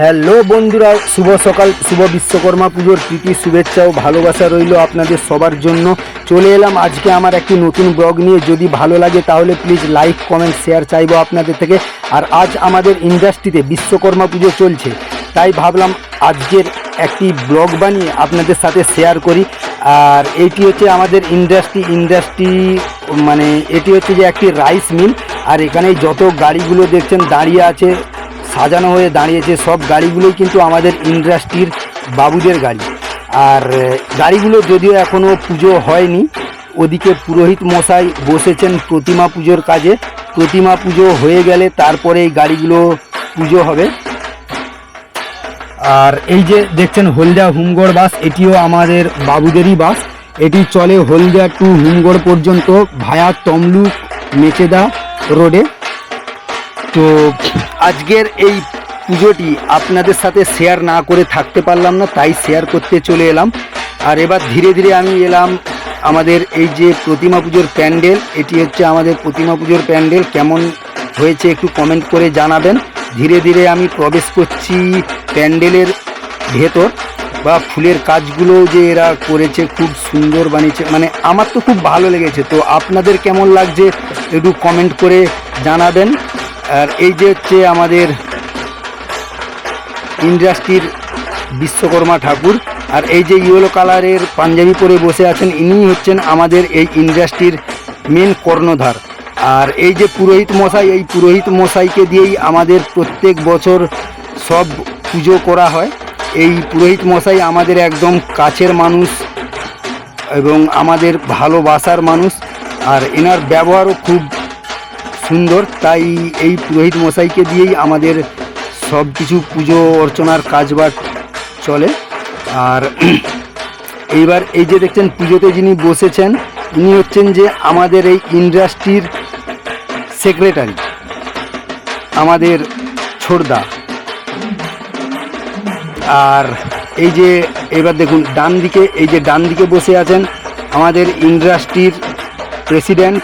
Hello বন্ধুরা, শুভ সকাল, শুভ বিশ্বকর্মা পুজোর প্রীতি, শুভেচ্ছা ও ভালোবাসা রইল আপনাদের সবার জন্য। চলে এলাম আজকে আমার একটি নতুন ব্লগ নিয়ে। যদি ভালো লাগে তাহলে প্লিজ লাইক, কমেন্ট, শেয়ার চাইব আপনাদের থেকে। আর আজ আমাদের ইন্ডাস্ট্রিতে বিশ্বকর্মা পুজো চলছে। তাই ভাবলাম আজকের একটি ব্লগ বানিয়ে আপনাদের সাথে শেয়ার করি। আর এটি হচ্ছে আমাদের ইন্ডাস্ট্রি ইন্ডাস্ট্রি মানে এটি হচ্ছে যে একটি রাইস মিল। আর এখানে যত গাড়িগুলো দেখছেন দাঁড়িয়ে আছে সাজানো হয়ে দাঁড়িয়েছে সব গাড়িগুলোই কিন্তু আমাদের ইন্ডাস্ট্রির বাবুদের গাড়ি। আর গাড়িগুলো যদিও এখনও পুজো হয়নি, ওদিকে পুরোহিত মশাই বসেছেন প্রতিমা পুজোর কাজে। প্রতিমা পুজো হয়ে গেলে তারপরে এই গাড়িগুলো পুজো হবে। আর এই যে দেখছেন হলদিয়া হুমগড় বাস, এটিও আমাদের বাবুদেরই বাস। এটি চলে হলদিয়া টু হুমগড় পর্যন্ত ভায়া তমলুক মেচেদা রোডে। তো আজকের এই পুজোটি আপনাদের সাথে শেয়ার না করে থাকতে পারলাম না, তাই শেয়ার করতে চলে এলাম। আর এবার ধীরে ধীরে আমি এলাম আমাদের এই যে প্রতিমা পুজোর প্যান্ডেল, এটি হচ্ছে আমাদের প্রতিমা পুজোর প্যান্ডেল। কেমন হয়েছে একটু কমেন্ট করে জানাবেন। ধীরে ধীরে আমি প্রবেশ করছি প্যান্ডেলের ভেতর, বা ফুলের কাজগুলো যে এরা করেছে খুব সুন্দর বানিয়েছে। মানে আমার তো খুব ভালো লেগেছে, তো আপনাদের কেমন লাগছে একটু কমেন্ট করে জানাবেন। আর এই যে হচ্ছে আমাদের ইন্ডাস্ট্রির বিশ্বকর্মা ঠাকুর, আর এই যে ইয়েলো কালারের পাঞ্জাবি পরে বসে আছেন ইনি হচ্ছেন আমাদের এই ইন্ডাস্ট্রির মেন কর্ণধার। আর এই যে পুরোহিত মশাই, এই পুরোহিত মশাইকে দিয়েই আমাদের প্রত্যেক বছর সব পুজো করা হয়। এই পুরোহিত মশাই আমাদের একদম কাছের মানুষ এবং আমাদের ভালোবাসার মানুষ। আর এনার ব্যবহারও খুব সুন্দর, তাই এই পুরোহিত মশাইকে দিয়েই আমাদের সব কিছু পুজো, অর্চনার কাজবাজ চলে। আর এইবার এই যে দেখছেন পুজোতে যিনি বসেছেন ইনি হচ্ছেন যে আমাদের এই ইন্ডাস্ট্রির সেক্রেটারি, আমাদের ছোড়দা আর এই যে এবার দেখুন ডান দিকে এই যে ডান দিকে বসে আছেন আমাদের ইন্ডাস্ট্রির প্রেসিডেন্ট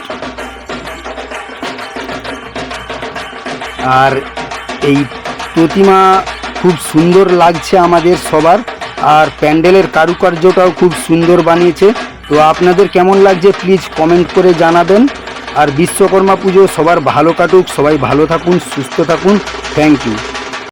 আর এই প্রতিমা খুব সুন্দর লাগছে আমাদের সবার, আর প্যান্ডেলের কারুকার্যটাও খুব সুন্দর বানিয়েছে। তো আপনাদের কেমন লাগছে প্লিজ কমেন্ট করে জানাবেন। আর বিশ্বকর্মা পুজো সবার ভালো কাটুক, সবাই ভালো থাকুন, সুস্থ থাকুন। Thank you.